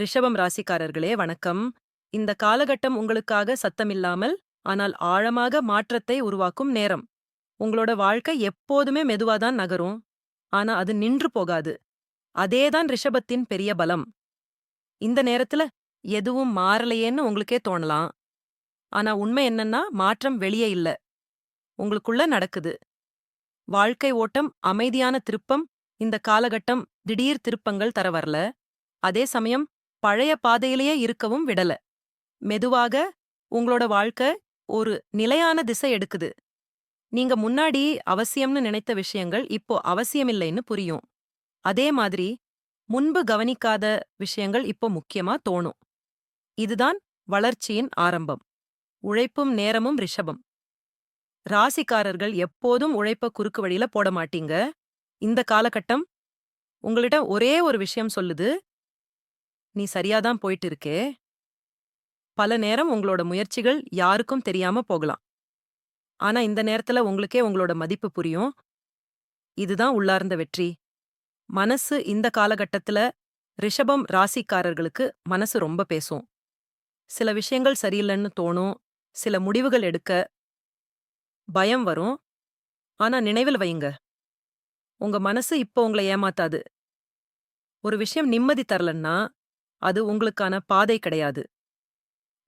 ரிஷபம் ராசிக்காரர்களே வணக்கம். இந்த காலகட்டம் உங்களுக்காக சத்தமில்லாமல் ஆனால் ஆழமாக மாற்றத்தை உருவாக்கும் நேரம். உங்களோட வாழ்க்கை எப்போதுமே மெதுவாதான் நகரும். ஆனா அது நின்று போகாது. அதேதான் ரிஷபத்தின் பெரிய பலம். இந்த நேரத்துல எதுவும் மாறலையேன்னு உங்களுக்கே தோணலாம். ஆனா உண்மை என்னன்னா மாற்றம் வெளியே இல்ல. உங்களுக்குள்ள நடக்குது. வாழ்க்கை ஓட்டம் அமைதியான திருப்பம் இந்த காலகட்டம் திடீர் திருப்பங்கள் தர வரல. அதே சமயம் பழைய பாதையிலேயே இருக்கவும் விடல. மெதுவாக உங்களோட வாழ்க்கை ஒரு நிலையான திசை எடுக்குது. நீங்க முன்னாடி அவசியம்னு நினைத்த விஷயங்கள் இப்போ அவசியமில்லைன்னு புரியும். அதே மாதிரி முன்பு கவனிக்காத விஷயங்கள் இப்போ முக்கியமா தோணும். இதுதான் வளர்ச்சியின் ஆரம்பம். உழைப்பும் நேரமும் ரிஷபம். ராசிக்காரர்கள் எப்போதும் உழைப்ப குறுக்கு வழியில போட மாட்டீங்க. இந்த காலகட்டம் உங்களிடம் ஒரே ஒரு விஷயம் சொல்லுது. நீ சரியாதான் போயிட்டு இருக்கே பல நேரம் உங்களோட முயற்சிகள் யாருக்கும் தெரியாம போகலாம். ஆனா இந்த நேரத்துல உங்களுக்கே உங்களோட மதிப்பு புரியும். இதுதான் உள்ளார்ந்த வெற்றி. மனசு இந்த காலகட்டத்துல ரிஷபம் ராசிக்காரர்களுக்கு மனசு ரொம்ப பேசும். சில விஷயங்கள் சரியில்லைன்னு தோணும். சில முடிவுகள் எடுக்க பயம் வரும். ஆனா நினைவில் வையுங்க. உங்க மனசு இப்போ உங்களை ஏமாத்தாது. ஒரு விஷயம் நிம்மதி தரலன்னா அது உங்களுக்கான பாதை கிடையாது.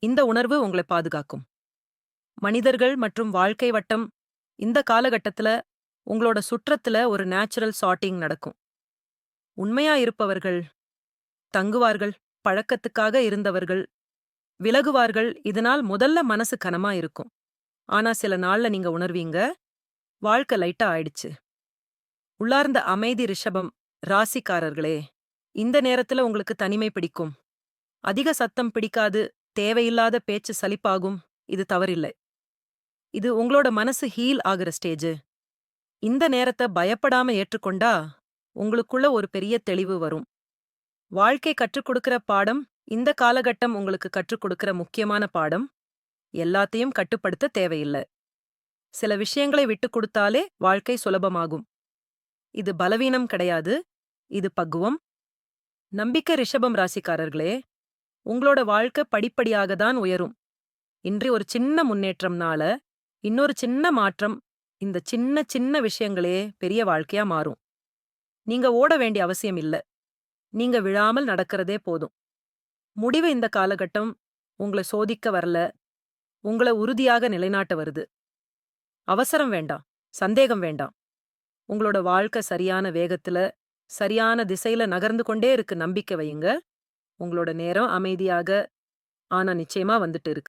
இந்த உணர்வு உங்களை பாதுகாக்கும். மனிதர்கள் மற்றும் வாழ்க்கை வட்டம் இந்த காலகட்டத்துல உங்களோட சுற்றத்துல ஒரு நேச்சுரல் சார்ட்டிங் நடக்கும். உண்மையா இருப்பவர்கள் தங்குவார்கள் பழக்கத்துக்காக இருந்தவர்கள் விலகுவார்கள் இதனால் முதல்ல மனசு கனமா இருக்கும். ஆனா சில நாள்ல நீங்க உணர்வீங்க வாழ்க்கை லைட்டா ஆயிடுச்சு. உள்ளார்ந்த அமைதி ரிஷபம் ராசிக்காரர்களே. இந்த நேரத்துல உங்களுக்கு தனிமை பிடிக்கும். அதிக சத்தம் பிடிக்காது தேவையில்லாத பேச்சு சலிப்பாகும் இது தவறில்லை. இது உங்களோட மனசு ஹீல் ஆகுற ஸ்டேஜ் இந்த நேரத்தை பயப்படாம ஏற்றுக்கொண்டா உங்களுக்குள்ள ஒரு பெரிய தெளிவு வரும். வாழ்க்கை கற்றுக் கொடுக்கிற பாடம் இந்த காலகட்டம் உங்களுக்கு கற்றுக் கொடுக்கிற முக்கியமான பாடம். எல்லாத்தையும் கட்டுப்படுத்த தேவையில்லை. சில விஷயங்களை விட்டுக் கொடுத்தாலே வாழ்க்கை சுலபமாகும். இது பலவீனம் கிடையாது இது பக்குவம் நம்பிக்கை ரிஷபம் ராசிக்காரர்களே உங்களோட வாழ்க்கை படிப்படியாக தான் உயரும். இன்றி ஒரு சின்ன முன்னேற்றம்னால இன்னொரு சின்ன மாற்றம் இந்த சின்ன சின்ன விஷயங்களே பெரிய வாழ்க்கையா மாறும். நீங்க ஓட வேண்டிய அவசியம் இல்ல. நீங்க விழாமல் நடக்கிறதே போதும். முடிவு இந்த காலகட்டம் உங்களை சோதிக்க வரல உங்களை உறுதியாக நிலைநாட்ட வருது. அவசரம் வேண்டாம் சந்தேகம் வேண்டாம். உங்களோட வாழ்க்கை சரியான வேகத்துல சரியான திசையில நகர்ந்து கொண்டே இருக்கு. நம்பிக்கை வையுங்க. உங்களோட நேரம் அமைதியாக ஆனா நிச்சயமா வந்துட்டு இருக்கு.